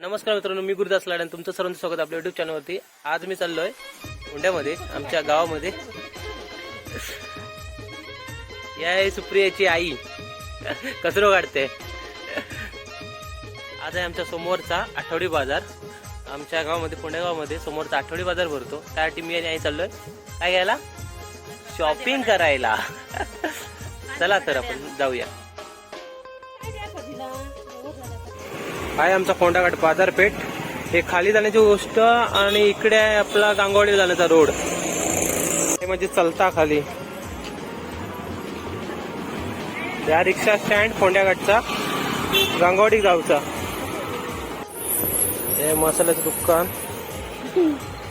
नमस्कार मित्रांनो मी गुरुदास लाड आणि तुमचं सर्वांचं स्वागत आपल्या युट्यूब चॅनलवरती आज मी चाललोय हुंड्यामध्ये आमच्या गावामध्ये. या आहे सुप्रियाची आई. कचरो काढते. आज आहे आमच्या समोरचा आठवडी बाजार. आमच्या गावामध्ये पुण्या गावामध्ये समोरचा आठवडी बाजार भरतो. त्यासाठी मी आणि आई चाललोय. काय घ्यायला? शॉपिंग करायला. चला तर आपण जाऊया. आहे आमचा कोंडाघाट बाजारपेठ. हे खाली जाण्याची गोष्ट आणि इकडे आहे आपला गांगवाडी जाण्याचा रोड. हे म्हणजे चलता खाली. या रिक्षा स्टँड कोंड्याघाटचा गांगवाडी गावचा. हे मसाल्याचं दुकान.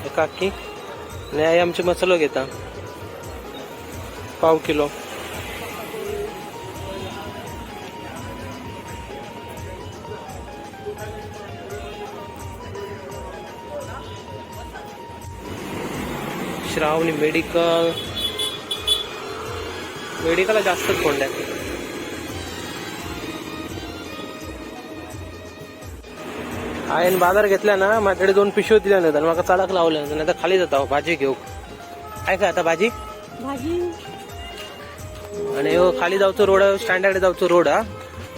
हे काकी. आणि आई आमचे मसालो घेता. पाव किलो. श्रावणी मेडिकल. मेडिकल जास्तच कोंड्या आयन बाजार घेतला ना माझ्याकडे दोन पिशव्या दिल्या नाही मला चढक लावल्या नाही तर खाली जाता भाजी घेऊ. काय काय आता भाजी? भाजी. आणि हो खाली जाऊचो रोड स्टँडर्ड जाऊचो रोड हा.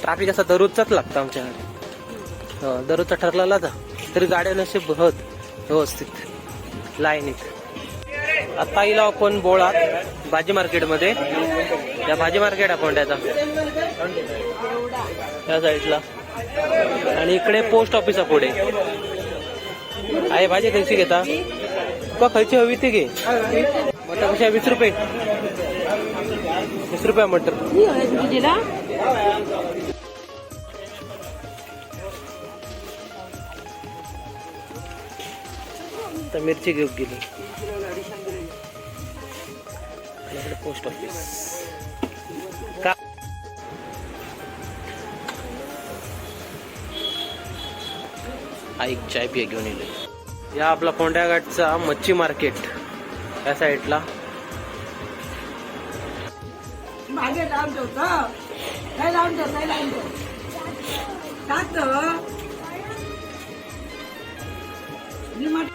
ट्रॅफिक असा दररोजचाच लागतं आमच्याकडे. दररोजचा ठरलेला जा तरी गाड्या नसे बहत व्यवस्थित. लाईनीत आता येईल आपण बोळा भाजी मार्केटमध्ये. त्या भाजी मार्केट आपण त्याचा. त्या साईडला. आणि इकडे पोस्ट ऑफिस आहे पुढे. आहे भाजी खयची घेता? का खयची हवी ती घे. मटर कशी वीस रुपये. वीस रुपये मटर आता मिरची घेऊन गेली. आपल्याकडे पोस्ट ऑफिस का? एक चाय पिया घेऊन येईल. या आपला कोंड्याघाटचा मच्छी मार्केट या साईडला मागे लावून ठेवतो काय लावून ठेव काय लावून ठेव टाकतो मी मट